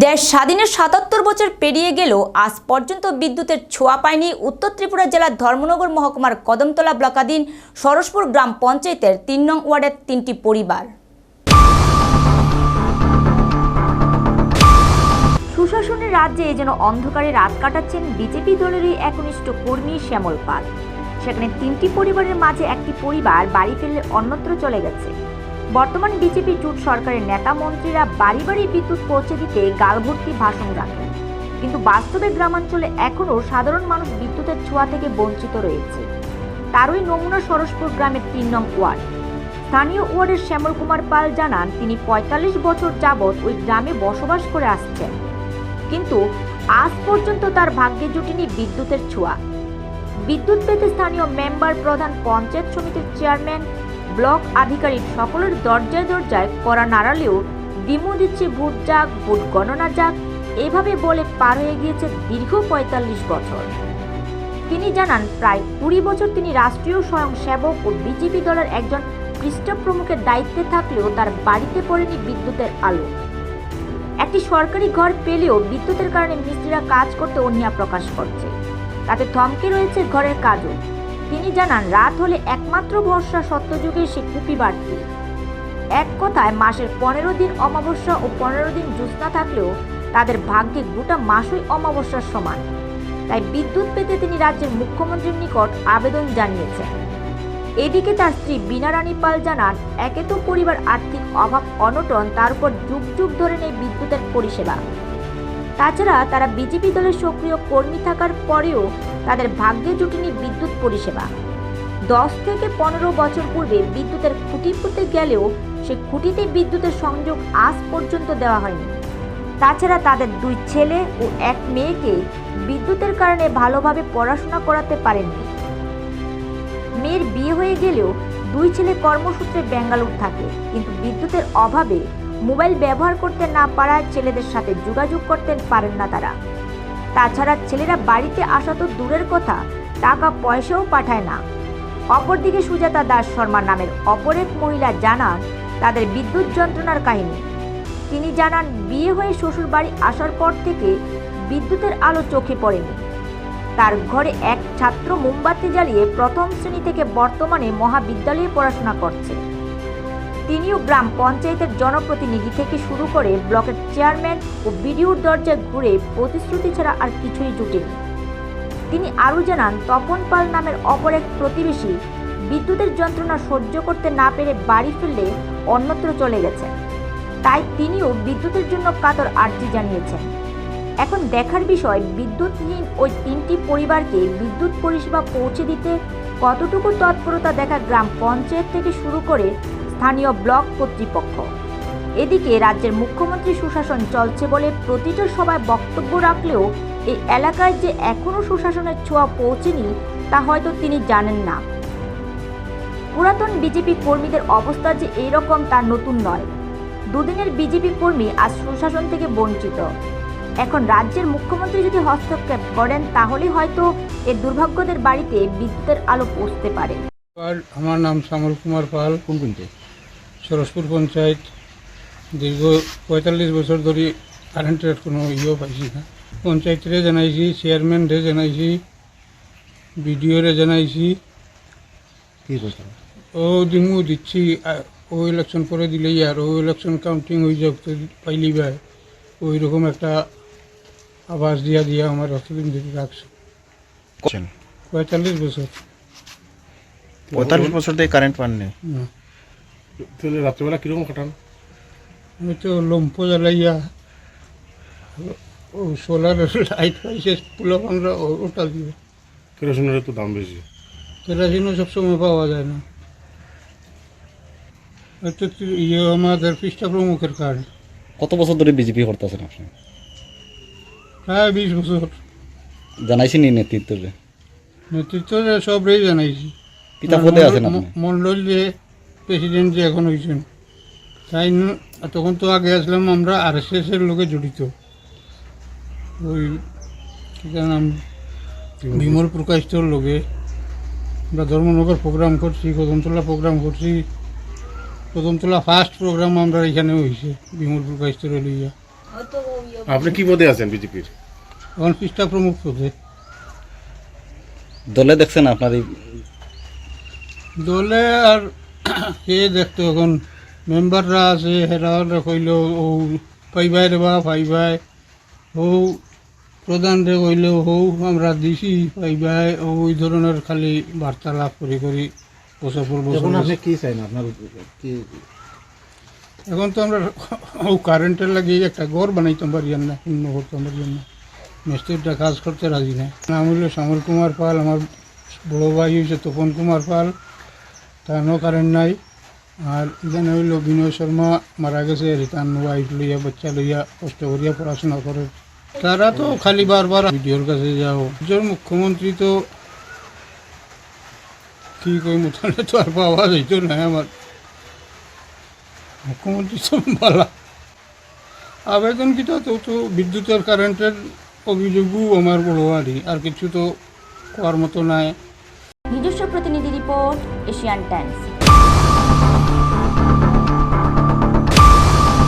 দেশ স্বাধীনের সাতাত্তর বছর পেরিয়ে গেলেও আজ পর্যন্ত বিদ্যুতের ছোঁয়া পায়নি উত্তর ত্রিপুরা জেলার ধর্মনগর মহকুমার কদমতলা ব্লকাধীন সরসপুর গ্রাম পঞ্চায়েতের তিন নং ওয়ার্ডের তিনটি পরিবার। সুশাসনের রাজ্যে যেন অন্ধকারে রাত কাটাচ্ছেন বিজেপি দলেরই একনিষ্ঠ কর্মী শ্যামল পাল। সেখানে তিনটি পরিবারের মাঝে একটি পরিবার বাড়ি ফেলে অন্যত্র চলে গেছে। বর্তমান বিজেপি জোট সরকারের নেতা মন্ত্রীরা বাড়ি বাড়ি বিদ্যুৎ পৌঁছে দিতে গালভর্তি ভাষণ রাখেন কিন্তু বাস্তবে গ্রামাঞ্চলে এখনও সাধারণ মানুষ বিদ্যুতের ছোঁয়া থেকে বঞ্চিত রয়েছে। তারই নমুনা সরসপুর গ্রামের তিন নং ওয়ার্ড। স্থানীয় ওয়ার্ডের শ্যামল কুমার পাল জানান, তিনি পঁয়তাল্লিশ বছর যাবৎ ওই গ্রামে বসবাস করে আসছেন। কিন্তু আজ পর্যন্ত তার ভাগ্যে জুটিনি বিদ্যুতের ছোঁয়া। বিদ্যুৎ পেতে স্থানীয় মেম্বার প্রধান পঞ্চায়েত সমিতির চেয়ারম্যান ব্লক আধিকারিক সকলের দরজায় দরজায় করা নাড়ালেও দিমু দিচ্ছে ভোট যাক, ভোট গণনা যাক, এভাবে বলে পার হয়ে গিয়েছে দীর্ঘ পঁয়তাল্লিশ বছর। তিনি জানান, প্রায় কুড়ি বছর তিনি রাষ্ট্রীয় স্বয়ংসেবক ও বিজেপি দলের একজন পৃষ্ঠ প্রমুখের দায়িত্বে থাকলেও তার বাড়িতে পড়েনি বিদ্যুতের আলো। একটি সরকারি ঘর পেলেও বিদ্যুতের কারণে মিস্ত্রিরা কাজ করতে অনিয়া প্রকাশ করছে। তাতে থমকে রয়েছে ঘরের কাজও। তিনি জানান, রাত হলে একমাত্র ভরসা সত্যযুগের সে কুপি বাড়তি। এক কথায়, মাসের পনেরো দিন অমাবস্যা ও পনেরো দিন জ্যোৎস্না থাকলেও তাদের ভাগ্যে গোটা মাসই অমাবস্যার সমান। তাই বিদ্যুৎ পেতে তিনি রাজ্যের মুখ্যমন্ত্রীর নিকট আবেদন জানিয়েছেন। এদিকে তার স্ত্রী বীণা রানী পাল জানান, একে তো পরিবার আর্থিক অভাব অনটন, তার উপর যুগ যুগ ধরে নেই বিদ্যুতের পরিষেবা। তাছাড়া তারা বিজেপি দলের সক্রিয় কর্মী থাকার পরেও তাদের ভাগ্যে জুটেনি বিদ্যুৎ পরিষেবা। দশ থেকে পনেরো বছর পূর্বে বিদ্যুতের খুঁটি পুঁতে গেলেও সে খুঁটিতে বিদ্যুতের সংযোগ আজ পর্যন্ত দেওয়া হয়নি। তাছাড়া তাদের দুই ছেলে ও এক মেয়েকে বিদ্যুতের কারণে ভালোভাবে পড়াশোনা করাতে পারেননি। মেয়ের বিয়ে হয়ে গেলেও দুই ছেলে কর্মসূত্রে ব্যাঙ্গালোর থাকে, কিন্তু বিদ্যুতের অভাবে মোবাইল ব্যবহার করতে না পারায় ছেলেদের সাথে যোগাযোগ করতে পারেন না তারা। তাছাড়া ছেলেরা বাড়িতে আসা তো দূরের কথা, টাকা পয়সাও পাঠায় না। অপরদিকে সুজাতা দাস শর্মা নামের অপর এক মহিলা জানান তাদের বিদ্যুৎ যন্ত্রণার কাহিনী। তিনি জানান, বিয়ে হয়ে শ্বশুর বাড়ি আসার পর থেকে বিদ্যুতের আলো চোখে পড়েনি। তার ঘরে এক ছাত্র মোমবাতি জ্বালিয়ে প্রথম শ্রেণি থেকে বর্তমানে মহাবিদ্যালয়ে পড়াশোনা করছে। তিনিও গ্রাম পঞ্চায়েতের জনপ্রতিনিধি থেকে শুরু করে ব্লকের চেয়ারম্যান ও বিডিওর দরজায় ঘুরে প্রতিশ্রুতি ছাড়া আর কিছুই জুটেনি। তিনি আরও জানান, তপন পাল নামের অপর এক প্রতিবেশী বিদ্যুতের যন্ত্রণা সহ্য করতে না পেরে বাড়ি ফিরলে অন্যত্র চলে গেছে। তাই তিনিও বিদ্যুতের জন্য কাতর আর্জি জানিয়েছেন। এখন দেখার বিষয়, বিদ্যুৎহীন ওই তিনটি পরিবারকে বিদ্যুৎ পরিষেবা পৌঁছে দিতে কতটুকু তৎপরতা দেখা গ্রাম পঞ্চায়েত থেকে শুরু করে স্থানীয় ব্লক কর্তৃপক্ষ। এদিকে রাজ্যের মুখ্যমন্ত্রী সুশাসন চলছে বলে প্রতিটা সভায় বক্তব্য রাখলেও এই এলাকায় যে এখনও সুশাসনের ছোঁয়া পৌঁছেনি তা হয়তো তিনি জানেন না। পুরাতন বিজেপি কর্মীদের অবস্থা যে এইরকম তা নতুন নয়। দুদিনের বিজেপি কর্মী আজ সুশাসন থেকে বঞ্চিত। এখন রাজ্যের মুখ্যমন্ত্রী যদি হস্তক্ষেপ করেন তাহলে হয়তো এই দুর্ভাগ্যদের বাড়িতে বিদ্যুতের আলো পৌঁছতে পারে। আমার নাম শ্যামল কুমার পাল। কোন পঞ্চায়েত সরসপুর পঞ্চায়েত দীর্ঘ পঁয়তাল্লিশ বছর ধরে কারেন্টের কোনো ইয়েও পাইছি না। পঞ্চায়েতরে জানাইছি চেয়ারম্যানরে জানাইছি বিডিওরে জানাইছি। কি করতে ও দিমু দিচ্ছি ও ইলেকশন করে দিলেই আর ও ইলেকশন কাউন্টিং হয়ে যাক তো পাইলি ভাই ওই রকম একটা আবাস দিয়া দিয়া আমার অতদিন ধরে রাখছে। পঁয়তাল্লিশ বছর। পঁয়তাল্লিশ বছর থেকে কারেন্ট পাননি? হুম। তাহলে রাত্রেবেলা কীরকম কাটান? আমি তো লম্ফ জ্বালাইয়া ও সোলার লাইট পাইছে পুলো আমরা ওটা দিব কেরোসিনের তো দাম বেশি। কেরাসিনও সবসময় পাওয়া যায় না। তো ইয়ে আমাদের পৃষ্ঠা প্রমুখের কার্ড কত বছর ধরে বিজেপি করতেছেন আপনি? প্রায় বিশ বছর। জানাইছি নি নেতৃত্বরে নেতৃত্ব সবরেই জানাইছি। পিতা পদে আছেন আপনি? মন্ডল যে প্রেসিডেন্ট যে এখন হয়েছেন। তাই ন- তখন তো আগে আসলাম আমরা আর এস এস এর লোকে জড়িত। ওই কি নাম? বিমল। প্রকাশটোর লোকে। আমরা ধর্মনগর প্রোগ্রাম করছি কদমতলা প্রোগ্রাম করছি। কদমতলা ফার্স্ট প্রোগ্রাম আমরা এখানে হয়েছে বিমল প্রকাশটোর লইয়া। আপনি কি পদে আছেন বিজেপির? এখন পৃষ্ঠা প্রমুখ পদে। দলে দেখছেন আপনার এই দলে আর কে দেখতো এখন মেম্বাররা আছে হেরা কইল ও পাইবাই রে বা পাইবাই হৌ প্রধান রে কইল হৌ আমরা দিছি পাইবাই ও ওই ধরনের খালি বার্তালাপ করি করি বছর পর বছর। বছর। কি চাই না আপনার কি? এখন তো আমরা ও কারেন্টের লাগিয়ে একটা ঘর বানাইতাম পারিয়ান না শূন্য করতাম পারিয়ান না মিস্ত্রিটা কাজ করতে রাজি না নাম হইল শ্যামল কুমার পাল আমার বড় ভাই হয়েছে তপন কুমার পাল। তারও কারেন্ট নাই। আর এখানে হইল বিনয় শর্মা মারা গেছে, রিটার্ন ওয়াইফ লইয়া, বাচ্চা লইয়া, কষ্ট করিয়া পড়াশোনা করে। তারা তো খালি বারবার ভিডিওর কাছে যাও। নিজের মুখ্যমন্ত্রী তো কি কই মতনে তো আর পাওয়া যাইতো না আমার। মুখ্যমন্ত্রী তো ভালো আবেদন কিটা তো তো বিদ্যুতের কারেন্টের অভিযোগও আমার বড় আর কিছু তো করার মতো নাই। নিজস্ব প্রতিনিধি রিপোর্ট এশিয়ান টাইমস